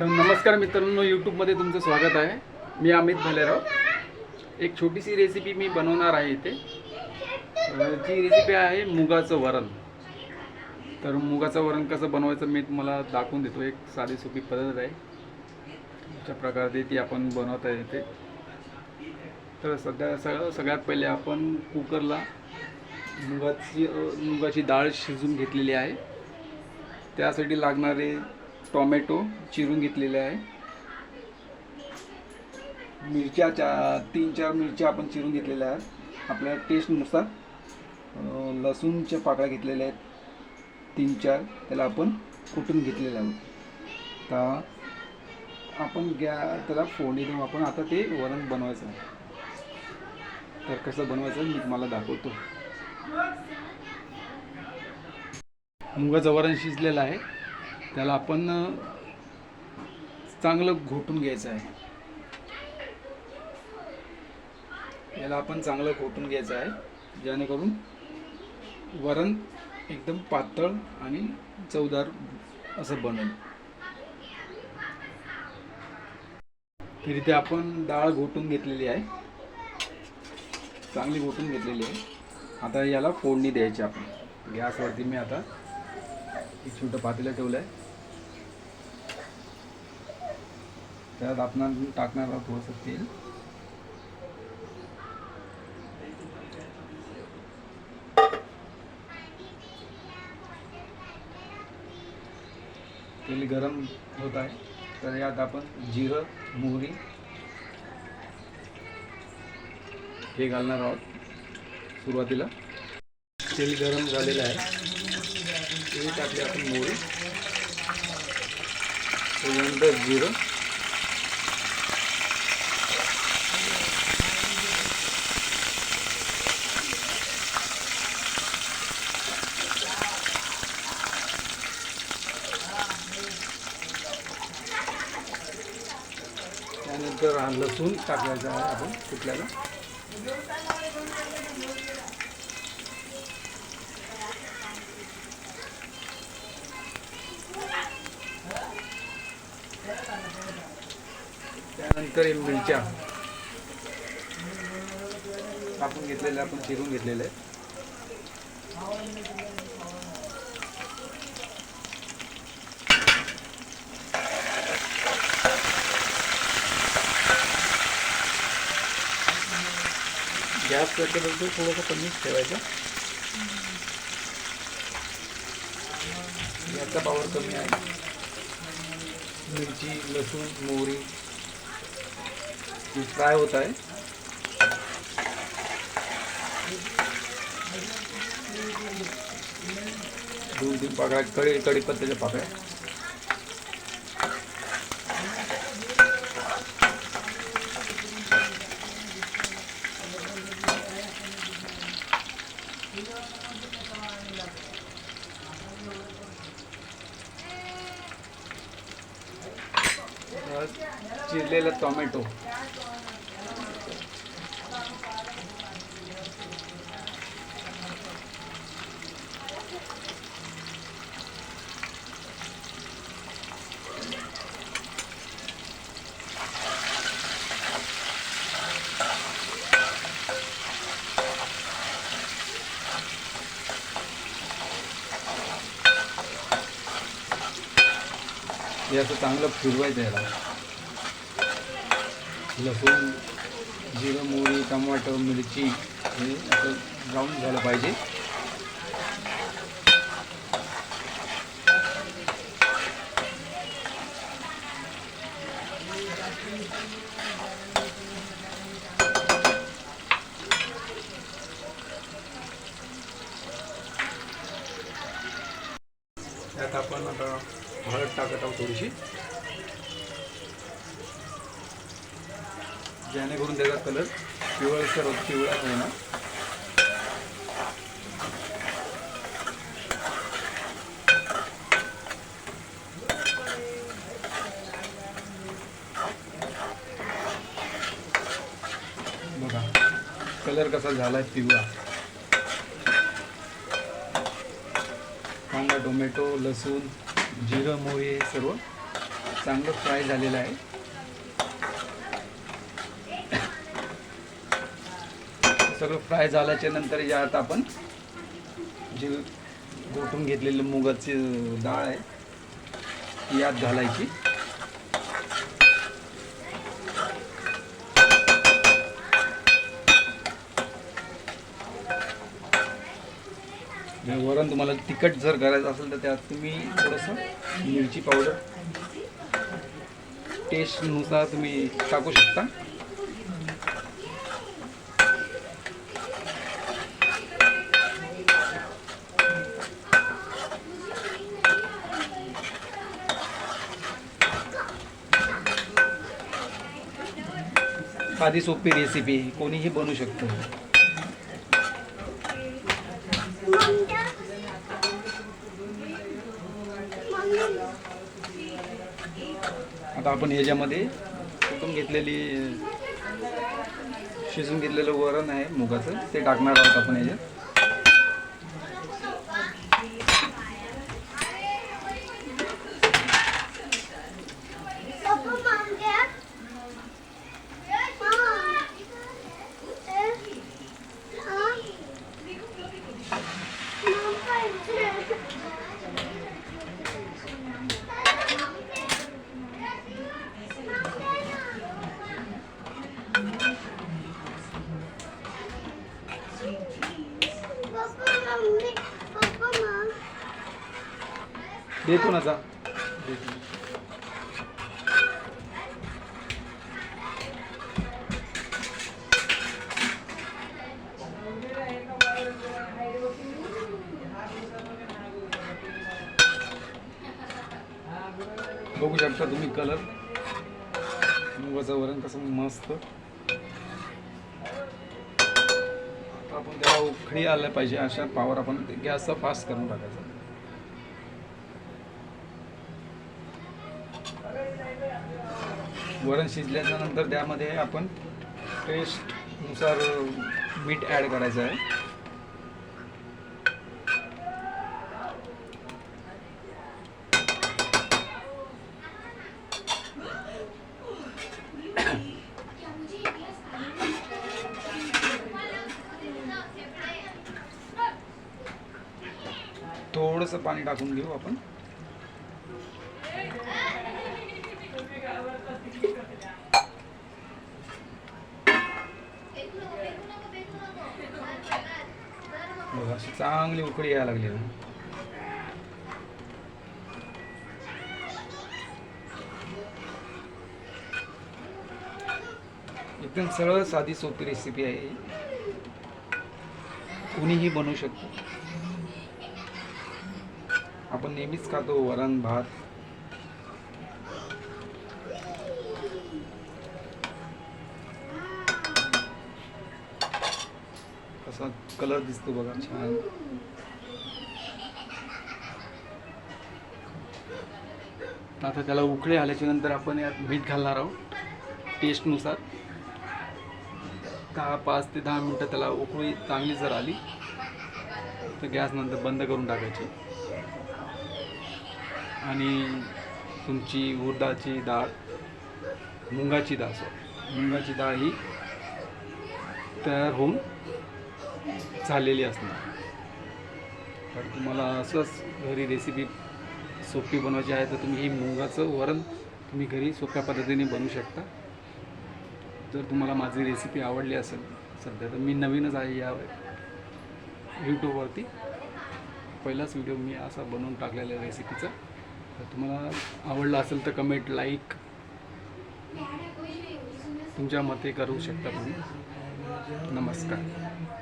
तर नमस्कार मित्रांनो यूट्यूबमध्ये तुमचं स्वागत आहे. मी अमित भालेराव. एक छोटीशी रेसिपी मी बनवणार आहे इथे. अं, ती रेसिपी आहे मुगाचं वरण. तर मुगाचं वरण कसं बनवायचं मी तुम्हाला दाखवून देतो. एक साधी सोपी पद्धत आहे. अशा प्रकारे ती आपण बनवता येते तर सध्या सगळं सगळ्यात पहिले आपण कुकरला मुगाची मुगाची डाळ शिजून घेतलेली आहे. त्यासाठी लागणारे टॉमॅटो चिरून घेतलेले आहे. मिरच्या चा तीन चार मिरच्या आपण चिरून घेतलेल्या आहेत. आपल्या टेस्टनुसार लसूणच्या पाकळ्या घेतलेल्या आहेत. तीन चार त्याला आपण कुटून घेतलेलं आहोत. तर आपण गॅ त्याला फोडणी देऊन आपण आता ते वरण बनवायचं आहे. तर कसं बनवायचं मी तुम्हाला दाखवतो. मुगाचं वरण शिजलेलं आहे. त्याला आपण चांगलं घोटून घ्यायचं आहे. याला आपण चांगलं घोटून घ्यायचं आहे. जेणेकरून वरण एकदम पातळ आणि चवदार असं बनेल. तर इथे आपण डाळ घोटून घेतलेली आहे. चांगली घोटून घेतलेली आहे. आता याला फोडणी द्यायची आपण. गॅसवरती मी आता एक छोटं पातेलं ठेवलं आहे त्यात आपण टाकणार आहोत थोडंसं तेल. तेल गरम होत आहे. तर यात आपण जिरं मोहरी हे घालणार आहोत सुरुवातीला. तेल गरम झालेलं आहे. हे टाकले आपण मोरी. त्याच्यानंतर जिरं. त्यानंतर हा लसूण टाकायचा आहे आपण कुठल्याला. त्यानंतर मिरच्या कापून घेतलेल्या आपण चिरून घेतलेल्या गॅस पेटल्यानंतर थोडंसं कमीच ठेवायचं. याचा पावर कमी आहे. मिरची लसूण मोहरी. फ्राय होत आहे? दोन तीन पाकळ्या कडी कढीपत्त्याच्या पाकळ्या. चिरलेला टोमॅटो. हे असं चांगलं फिरवायचं याला. लसूण जिरं मोहरी टमाटर मिरची हे असं ब्राऊन झालं पाहिजे. त्यात आपण आता हळद टाकत आहोत थोडीशी. जेणेकरून त्याचा कलर पिवळसर पिवळा होणार बघा कलर कसा झाला आहे पिवळा. कांदा टोमॅटो लसूण जिरं मोहरी हे सर्व चांगलं फ्राय झालेलं आहे. सगळं फ्राय झाल्याच्यानंतर यात आपण जे गोठून घेतलेलं मुगाची डाळ आहे ती यात घालायची आणि वरण तुम्हाला तिखट जर करायचं असेल तर त्यात तुम्ही थोडंसं मिरची पावडर. टेस्टनुसार तुम्ही टाकू शकता. साधी सोपी रेसिपी कोणीही बनवू शकतो. आता आपण याच्यामध्ये कुटून घेतलेली शिजून घेतलेलं वरण आहे मुगाचं. ते टाकणार आहोत आपण याच्यात. देतो ना जा बघू शकता तुम्ही कलर मुगाचं वरण कसं मस्त. आपण त्याला उखळी आलं पाहिजे. अशा पावर आपण गॅसचा फास्ट करून टाकायचा. वरण शिजल्याच्या नंतर त्यामध्ये आपण टेस्टनुसार मीठ ॲड करायचं आहे. थोडंसं पाणी टाकून घेऊ आपण बघा अशी चांगली उकळी यायला लागली एकदम सरळ साधी सोपी रेसिपी आहे कुणीही बनवू शकतो. आपण नेहमीच खातो वरण भात. असा कलर दिसतो बघा छान. आता त्याला उकळे आल्याच्यानंतर आपण यात मीठ घालणार आहोत टेस्टनुसार दहा पाच ते दहा मिनटं त्याला उकळी चांगली जर आली तर गॅस नंतर बंद करून टाकायची. आणि तुमची उडदाची डाळ मुंगाची डाळ मुंगाची डाळ ही तयार होऊन झालेली असणार. तर तुम्हाला असंच घरी रेसिपी सोपी बनवायची आहे तर तुम्ही ही मुगाचं वरण तुम्ही घरी सोप्या पद्धतीने बनवू शकता. जर तुम्हाला माझी रेसिपी आवडली असेल सध्या तर मी नवीनच आहे या यूट्यूबवरती पहिलाच व्हिडिओ मी असा बनवून टाकलेला आहे रेसिपीचा तर तुम्हाला आवडला असेल तर कमेंट लाईक तुमच्या मते करू शकता तुम्ही. नमस्कार.